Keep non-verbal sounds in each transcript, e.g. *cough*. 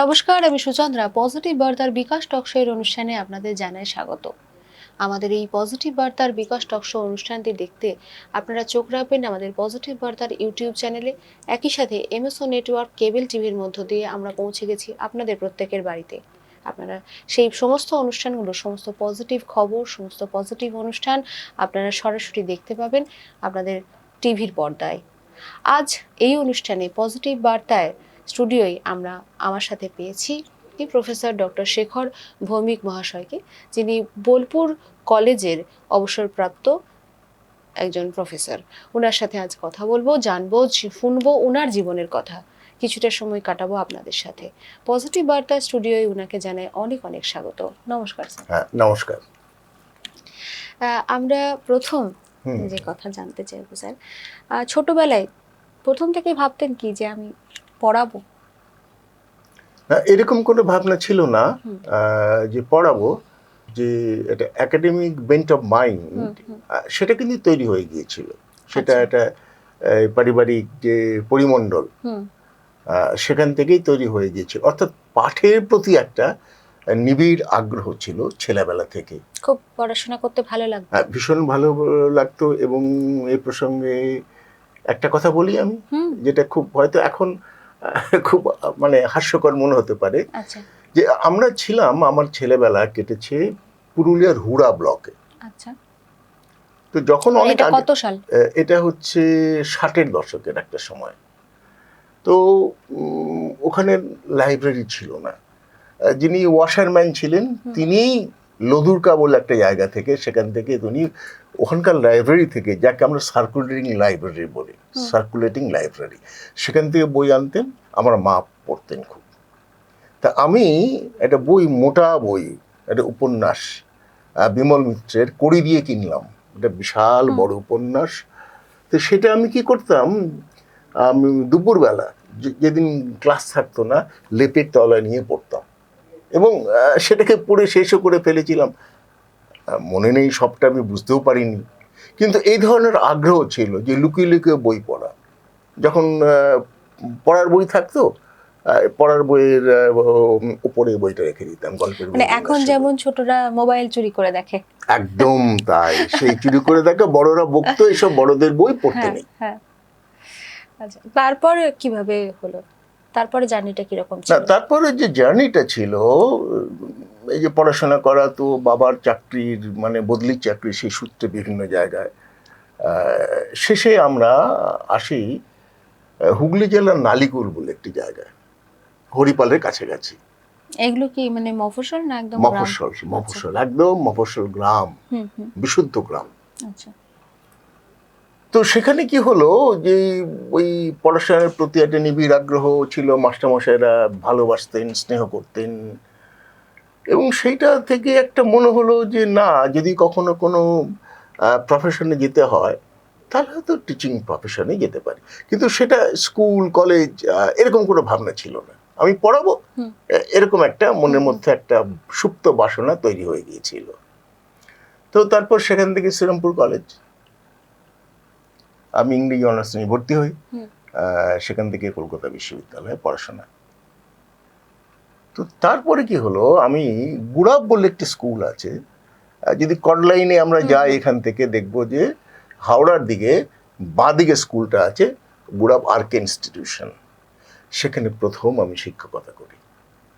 নমস্কার, আমি সুচন্দ্রা। পজিটিভ বার্তার বিকাশ টকশোয়ের অনুষ্ঠানে আপনাদের জানাই স্বাগত। আমাদের এই পজিটিভ বার্তার বিকাশ টকশো অনুষ্ঠানটি দেখতে আপনারা চোখ রাখবেন আমাদের পজিটিভ বার্তার ইউটিউব চ্যানেলে। একই সাথে এমএসও নেটওয়ার্ক কেবল টিভির মধ্য দিয়ে আমরা পৌঁছে গেছি আপনাদের প্রত্যেকের বাড়িতে। আপনারা সেই সমস্ত অনুষ্ঠানগুলো, সমস্ত পজিটিভ খবর, সমস্ত পজিটিভ অনুষ্ঠান আপনারা সরাসরি দেখতে পাবেন আপনাদের টিভির পর্দায়। আজ এই অনুষ্ঠানে পজিটিভ বার্তায় স্টুডিওয় আমরা আমার সাথে পেয়েছি এই প্রফেসর ডক্টর শেখর ভৌমিক মহাশয়কে যিনি বোলপুর কলেজের অবসরপ্রাপ্ত একজন প্রফেসর। ওনার সাথে আজ কথা বলব জানব শুনব ওনার জীবনের কথা। কিছুটা সময় কাটাবো আপনাদের সাথে। পজিটিভ বার্তা স্টুডিওয় ওনাকে জানাই অনেক অনেক স্বাগত। নমস্কার স্যার। হ্যাঁ নমস্কার। আমরা প্রথম যে কথা জানতে চাইব স্যার ছোটবেলায় প্রথম থেকে ভাবতেন কি যে আমি পড়াবো। এরকম কোনো ভাবনা ছিল না যে পড়াবো যে এটা একাডেমিক বেন্ট অফ মাইন্ড। সেটা কিন্তু তৈরি হয়ে গিয়েছিল। সেটা আচ্ছা। একটা পারিবারিক যে পরিমণ্ডল সেখান থেকেই তৈরি হয়ে গিয়েছিল অর্থাৎ পাঠের প্রতি একটা নিবিড় আগ্রহ ছিল ছেলেবেলা থেকে। খুব পড়াশোনা করতে ভালো লাগতো। আহ, ভীষণ ভালো লাগতো এবং এই প্রসঙ্গে একটা কথা বলি আমি যেটা খুব হয়তো এখন *laughs* খুব মানে হাস্যকর মনে হতে পারে। আচ্ছা। যে আমরা ছিলাম আমার ছেলেবেলা কেটেছে পুরুলিয়ার হুড়া ব্লকে। আচ্ছা। তো যখন অনেক এটা কত সাল? এটা হচ্ছে ষাটের দশকের একটা সময়। তো ওখানে লাইব্রেরি ছিল না। যিনি ওয়াশারম্যান ছিলেন হুম। লদুরকা বলে একটা জায়গা থেকে সেখান থেকে তিনি ওখানকার লাইব্রেরি থেকে যাকে আমরা সার্কুলেটিং লাইব্রেরি বলি সার্কুলেটিং লাইব্রেরি সেখান থেকে বই আনতেন আমার মা পড়তেন খুব। তা আমি একটা বই মোটা বই একটা উপন্যাস বিমল মিত্রের কড়ি দিয়ে কিনলাম একটা বিশাল। বড় উপন্যাস। তো সেটা আমি কি করতাম আমি দুপুরবেলা যেদিন ক্লাস থাকতো না লেপের তলায় নিয়ে পড়তাম। এবং সেটাকে পড়ে শেষও করে ফেলেছিলাম। মনে নেই সবটা আমি বুঝতেও পারিনি। কিন্তু এই ধরনের আগ্রহ ছিল যে লুকিয়ে লুকিয়ে বই পড়া। যখন পড়ার বই থাকতো পড়ার বইয়ের উপরে বইটা রেখে দিতাম গল্পের মানে এখন যেমন ছোটরা মোবাইল চুরি করে দেখে। একদম তাই সেই চুরি করে দেখে বড়রা বকতো এসব বড়দের বই পড়তে হ্যাঁ নেই। হ্যাঁ। আচ্ছা তারপর কীভাবে হলো? তারপরে জার্নিটা কীরকম ছিল? তারপরে যে জার্নিটা ছিল এই যে পড়াশোনা করা তো বাবার চাকরির মানে বদলির চাকরি সেই সূত্রে বিভিন্ন জায়গায়। শেষে আমরা আসি হুগলি জেলার নালিকুর বলে একটি জায়গায়। হরিপালের কাছাকাছি। এগুলো কি মানে মফস্বল না একদম? মফস্বল মফস্বল একদম মফস্বল গ্রাম। বিশুদ্ধ গ্রাম। আচ্ছা। তো সেখানে কি হলো? যে ওই পড়াশোনার প্রতি একটা নিবিড় আগ্রহ ছিল মাস্টারমশাইরা ভালোবাসতেন স্নেহ করতেন। এবং সেইটা থেকে একটা মনে হলো যে না যদি কখনো কোনো প্রফেশনে যেতে হয় তাহলে হয়তো টিচিং প্রফেশনে যেতে পারি। কিন্তু সেটা স্কুল কলেজ এরকম কোনো ভাবনা ছিল না। আমি পড়াবো? এরকম একটা মনের মধ্যে একটা সুপ্ত বাসনা তৈরি হয়ে গিয়েছিল। তো তারপর সেখান থেকে শ্রীরামপুর কলেজ আমি ইংরেজি অনার্স নিয়ে ভর্তি হই। সেখান থেকে কলকাতা বিশ্ববিদ্যালয়ে পড়াশোনা। তো তারপরে কি হলো আমি গুড়াব বলে একটি স্কুল আছে যদি কডলাইনে আমরা যাই এখান থেকে দেখব যে হাওড়ার দিকে বাঁদিকে স্কুলটা আছে গুড়াব আর্কে ইনস্টিটিউশন। সেখানে প্রথম আমি শিক্ষকতা করি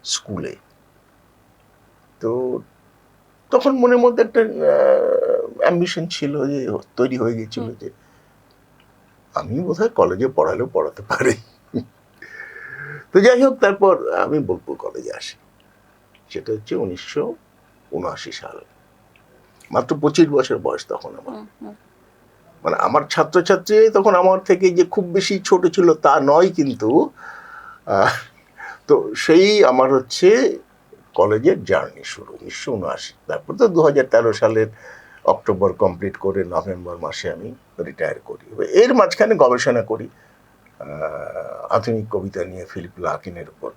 স্কুলে। তো তখন মনের মধ্যে একটা অ্যাম্বিশন ছিল যে তৈরি হয়ে গিয়েছিল যে আমি বোধহয় কলেজে পড়ালেও পড়াতে পারি। তো যাই হোক তারপর আমি বোলপুর কলেজে আসি। সেটা হচ্ছে উনিশশো উনআশি সাল। মাত্র পঁচিশ বছর বয়স তখন আমার। মানে আমার ছাত্রছাত্রী তখন আমার থেকে যে খুব বেশি ছোট ছিল তা নয় কিন্তু তো সেই আমার হচ্ছে কলেজের জার্নি শুরু উনিশশো উনআশি। তারপর তো দু হাজার তেরো সালের অক্টোবর কমপ্লিট করে নভেম্বর মাসে আমি রিটায়ার করি। এর মাঝখানে গবেষণা করি আধুনিক কবিতা নিয়ে ফিলিপ লাকিনের উপর।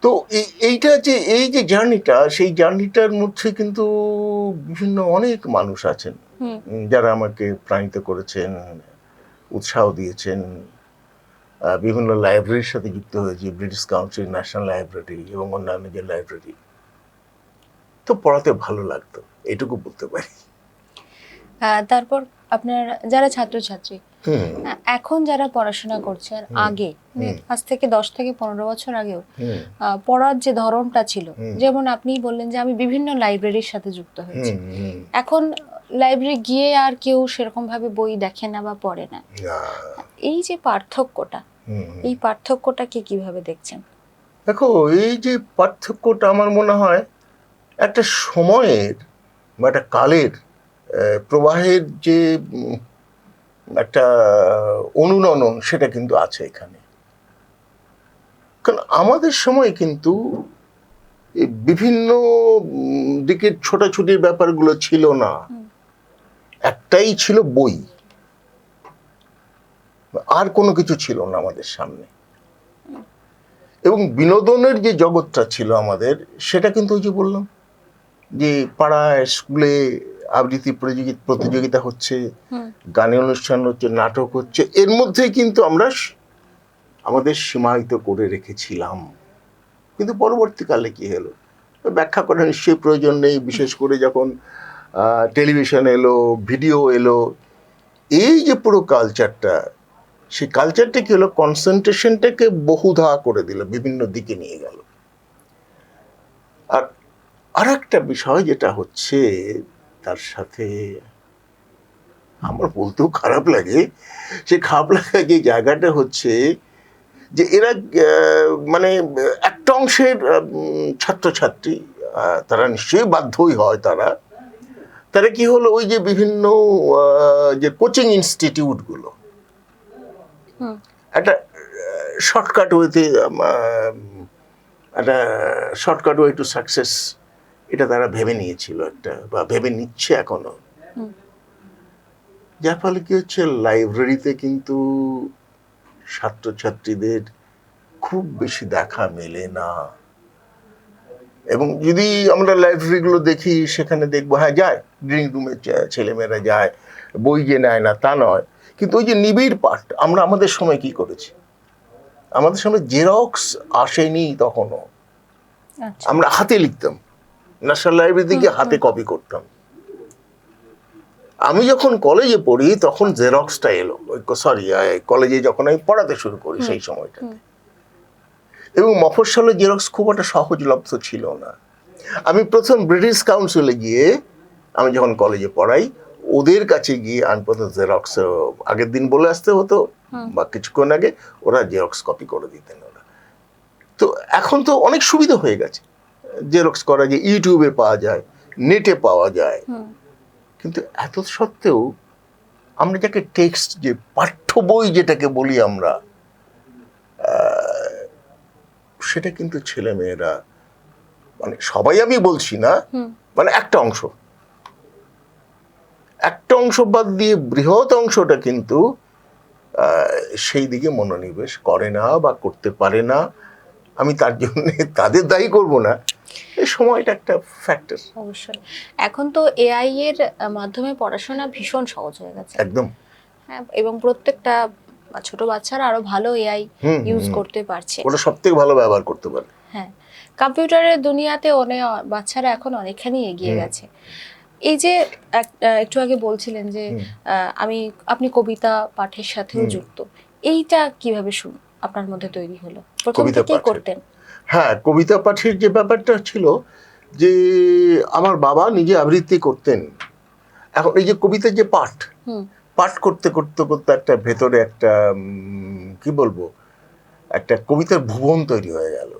তো এই- এইটা যে এই যে জার্নিটা সেই জার্নিটার মধ্যে কিন্তু বিভিন্ন অনেক মানুষ আছেন। যারা আমাকে প্রাণিত করেছেন উৎসাহ দিয়েছেন। বিভিন্ন লাইব্রেরির সাথে যুক্ত হয়েছি ব্রিটিশ কাউন্সিল ন্যাশনাল লাইব্রেরি এবং অন্যান্য যে লাইব্রেরি তো পড়াতে ভালো লাগতো এটুকু বলতে পারি। তারপর আপনার যারা ছাত্রছাত্রী এখন যারা পড়াশোনা করছে হুম। আগে আজ থেকে দশ থেকে পনেরো বছর আগেও পড়ার যে ধরনটা ছিল যেমন আপনি বললেন যে আমি বিভিন্ন লাইব্রেরির সাথে যুক্ত হয়েছি। এখন লাইব্রেরি গিয়ে আর কেউ সেরকম ভাবে বই দেখে না বা পড়ে না। এই যে পার্থক্যটা। এই পার্থক্যটাকে কীভাবে দেখছেন? দেখো এই যে পার্থক্যটা আমার মনে হয় একটা সময়ের বা একটা কালের প্রবাহের যে একটা অনুরণন সেটা কিন্তু আছে এখানে। কারণ আমাদের সময় কিন্তু এই বিভিন্ন দিকের ছোটাছুটির ব্যাপারগুলো ছিল না। একটাই ছিল বই। আর কোনো কিছু ছিল না আমাদের সামনে। এবং বিনোদনের যে জগৎটা ছিল আমাদের সেটা কিন্তু ওই যে বললাম যে পাড়ায় স্কুলে আবৃত্তি প্রতিযোগি- প্রতিযোগিতা হচ্ছে। গানের অনুষ্ঠান হচ্ছে নাটক হচ্ছে এর মধ্যেই কিন্তু আমরা আমাদের সীমায়িত করে রেখেছিলাম। কিন্তু পরবর্তীকালে কি হলো? ব্যাখ্যা করার নিশ্চয়ই প্রয়োজন নেই বিশেষ করে যখন টেলিভিশন এলো ভিডিও এলো। এই যে পুরো কালচারটা সেই কালচারটা কি হলো? কনসেন্ট্রেশনটাকে বহুধা করে দিল বিভিন্ন দিকে নিয়ে গেল। আর একটা বিষয় যেটা হচ্ছে তার সাথে আমার বলতেও খারাপ লাগে সে খারাপ লাগা যে জায়গাটা হচ্ছে যে এরা মানে একটা অংশের ছাত্রছাত্রী তারা নিশ্চয়ই বাধ্যই হয় তারা তারা কি হলো ওই যে বিভিন্ন যে কোচিং ইনস্টিটিউটগুলো। একটা শর্টকাট ওয়েতে একটা শর্টকাট ওয়ে টু সাকসেস এটা তারা ভেবে নিয়েছিল একটা বা ভেবে নিচ্ছে এখনও। যার ফলে কি হচ্ছে লাইব্রেরিতে কিন্তু ছাত্রছাত্রীদের খুব বেশি দেখা মেলে না। এবং যদি আমরা লাইব্রেরিগুলো দেখি সেখানে দেখব হ্যাঁ যায় ড্রিং রুমে ছেলেমেয়েরা যায় বই যে নেয় না তা নয়। কিন্তু ওই যে নিবিড় পাঠ আমরা আমাদের সময় কি করেছি? আমাদের সময় জেরক্স আসেনি তখনও। আচ্ছা। আমরা হাতে লিখতাম। ন্যাশনাল লাইব্রেরিতে গিয়ে হাতে কপি করতাম। আমি যখন কলেজে পড়ি তখন জেরক্সটা এলো। সরি কলেজে যখন আমি পড়াতে শুরু করি সেই সময়টা এবং মফস্বলে জেরক্স খুব একটা সহজলভ্য ছিল না। আমি প্রথম ব্রিটিশ কাউন্সিলে গিয়ে আমি যখন কলেজে পড়াই ওদের কাছে গিয়ে আমি প্রথম জেরক্স আগের দিন বলে আসতে হতো বা কিছুক্ষণ আগে ওরা জেরক্স কপি করে দিতেন ওরা। তো এখন তো অনেক সুবিধা হয়ে গেছে। জেরক্স করা যায় ইউটিউবে পাওয়া যায় নেটে পাওয়া যায়। কিন্তু এত সত্ত্বেও আমরা যাকে টেক্সট যে পাঠ্য বই যেটাকে বলি আমরা সেটা কিন্তু ছেলে মেয়েরা মানে সবাই আমি বলছি না মানে একটা অংশ। একটা অংশ বাদ দিয়ে বৃহৎ অংশটা কিন্তু সেই দিকে মনোনিবেশ করে না বা করতে পারে না। আমি তার জন্য তাদের দায়ী করব না। এই সময়টা একটা ফ্যাক্টর অবশ্যই। এখন তো এআই এর মাধ্যমে পড়াশোনা ভীষণ সহজ হয়ে গেছে। একদম। হ্যাঁ এবং প্রত্যেকটা ছোট বাচ্চারা আরও ভালো এআই ইউজ করতে পারছে। ওটা সব থেকে ভালো ব্যবহার করতে পারে। হ্যাঁ কম্পিউটারের দুনিয়াতে অনেক বাচ্চারা এখন অনেকখানি এগিয়ে গেছে। এই যে একটু আগে বলছিলেন যে আমি আপনি কবিতা পাঠের সাথেও যুক্ত। এইটা কীভাবে শুন আপনার মধ্যে তৈরি হলো? প্রথম থেকেই করতেন? হ্যাঁ কবিতা পাঠের যে ব্যাপারটা ছিল যে আমার বাবা নিজে আবৃত্তি করতেন। এখন এই যে কবিতার যে পাঠ পাঠ করতে করতে করতে একটা ভেতরে একটা কি বলব একটা কবিতার ভুবন তৈরি হয়ে গেল।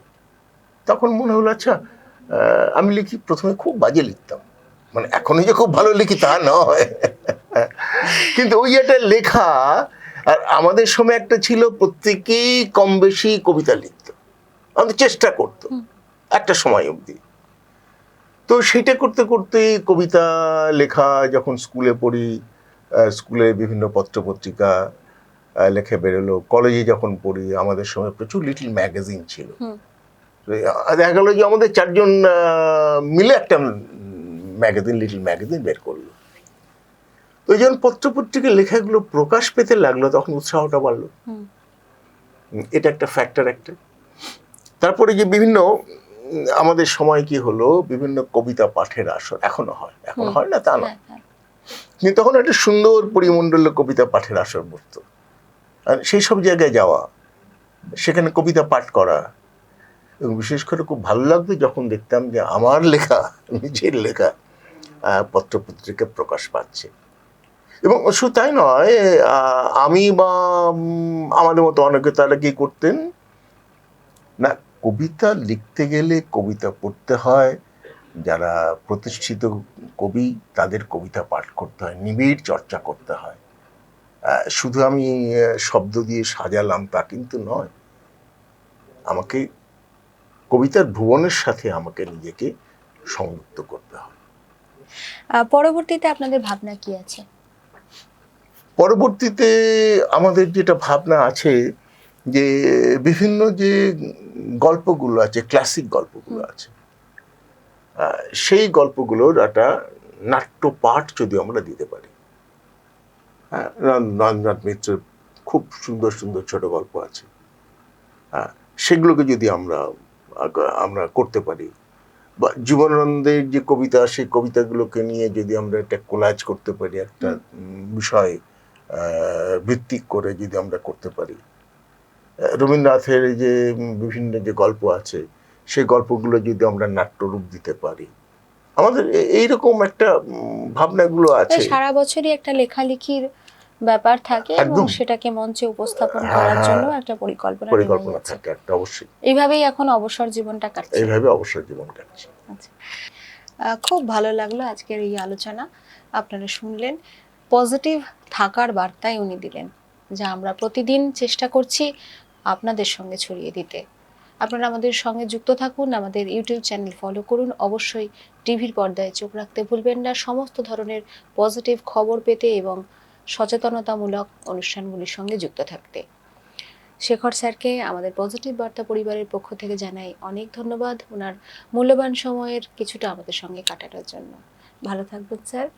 তখন মনে হলো আচ্ছা আমি লিখি প্রথমে খুব বাজে লিখতাম। মানে এখনই যে খুব ভালো লিখি তা নয়। কিন্তু ওই একটা লেখা আর আমাদের সময় একটা ছিল প্রত্যেকেই কম বেশি কবিতা লিখত। আমাদের চেষ্টা করতো একটা সময় অবধি। তো সেটা করতে করতে কবিতা লেখা যখন স্কুলে পড়ি স্কুলে বিভিন্ন পত্রপত্রিকা লেখে বেরোলো কলেজে যখন পড়ি আমাদের সময় প্রচুর লিটল ম্যাগাজিন ছিল। দেখা গেলো যে আমাদের চারজন মিলে একটা ম্যাগাজিন লিটল ম্যাগাজিন বের করল। তো যখন পত্রপত্রিকা লেখাগুলো প্রকাশ পেতে লাগল তখন উৎসাহটা বাড়লো। এটা একটা ফ্যাক্টর একটা। তারপরে যে বিভিন্ন আমাদের সময় কি হলো? বিভিন্ন কবিতা পাঠের আসর এখনও হয়। এখন হয় না তা না। হ্যাঁ হ্যাঁ। কিন্তু তখন একটা সুন্দর পরিমণ্ডলে কবিতা পাঠের আসর বসত আর সেই সব জায়গায় যাওয়া সেখানে কবিতা পাঠ করা এবং বিশেষ করে খুব ভালো লাগতো যখন দেখতাম যে আমার লেখা নিজের লেখা পত্রপত্রিকা প্রকাশ পাচ্ছে। এবং শুধু তাই নয় আমি বা আমাদের মতো অনেকে তারা কি করতেন? না কবিতা লিখতে গেলে কবিতা পড়তে হয়। যারা প্রতিষ্ঠিত কবি তাদের কবিতা পাঠ করতে হয় নিবিড় চর্চা করতে হয়। শুধু আমি শব্দ দিয়ে সাজালাম তা কিন্তু নয়। আমাকে কবিতার ভুবনের সাথে আমাকে নিজেকে সংযুক্ত করতে হয়। পরবর্তীতে আপনাদের ভাবনা কি আছে? পরবর্তীতে আমাদের যেটা ভাবনা আছে যে বিভিন্ন যে গল্পগুলো আছে ক্লাসিক গল্পগুলো আছে সেই গল্পগুলোর একটা নাট্য পাঠ যদি আমরা দিতে পারি। হ্যাঁ নন্দনাথ মিত্রের খুব সুন্দর সুন্দর ছোট গল্প আছে। হ্যাঁ সেগুলোকে যদি আমরা আমরা করতে পারি বা জীবনানন্দের যে কবিতা সেই কবিতাগুলোকে নিয়ে যদি আমরা একটা কোলাজ করতে পারি একটা বিষয় ভিত্তিক করে যদি আমরা করতে পারি রবীন্দ্রনাথের যে বিভিন্ন যে গল্প আছে সেই গল্পগুলো যদি আমরা নাট্যরূপ দিতে পারি। আমাদের এইরকম একটা ভাবনাগুলো আছে। সারা বছরই একটা লেখালেখির ব্যাপার থাকে এবং সেটাকে মঞ্চে উপস্থাপন হ্যাঁ, করার হ্যাঁ। জন্য একটা পরিকল্পনা পরিকল্পনা থাকে একটা অবশ্যই। এইভাবেই এখন অবসর জীবনটা কাটছে। এইভাবে অবসর জীবন কাটছে। আচ্ছা। খুব ভালো লাগল আজকের এই আলোচনা। আপনারা শুনলেন পজিটিভ থাকার বার্তাই উনি দিলেন যা আমরা প্রতিদিন চেষ্টা করছি আপনাদের সঙ্গে ছড়িয়ে দিতে। আপনারা আমাদের সঙ্গে যুক্ত থাকুন, আমাদের ইউটিউব চ্যানেল ফলো করুন। অবশ্যই টিভির পর্দায় চোখ রাখতে ভুলবেন না। সমস্ত ধরনের পজিটিভ খবর পেতে এবং সচেতনতামূলক অনুষ্ঠানগুলির সঙ্গে যুক্ত থাকতে। শেখর স্যারকে আমাদের পজিটিভ বার্তা পরিবারের পক্ষ থেকে জানাই অনেক ধন্যবাদ। ওনার মূল্যবান সময়ের কিছুটা আমাদের সঙ্গে কাটানোর জন্য। ভালো থাকবেন স্যার।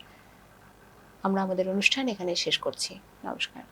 আমরা আমাদের অনুষ্ঠান এখানে শেষ করছি। নমস্কার।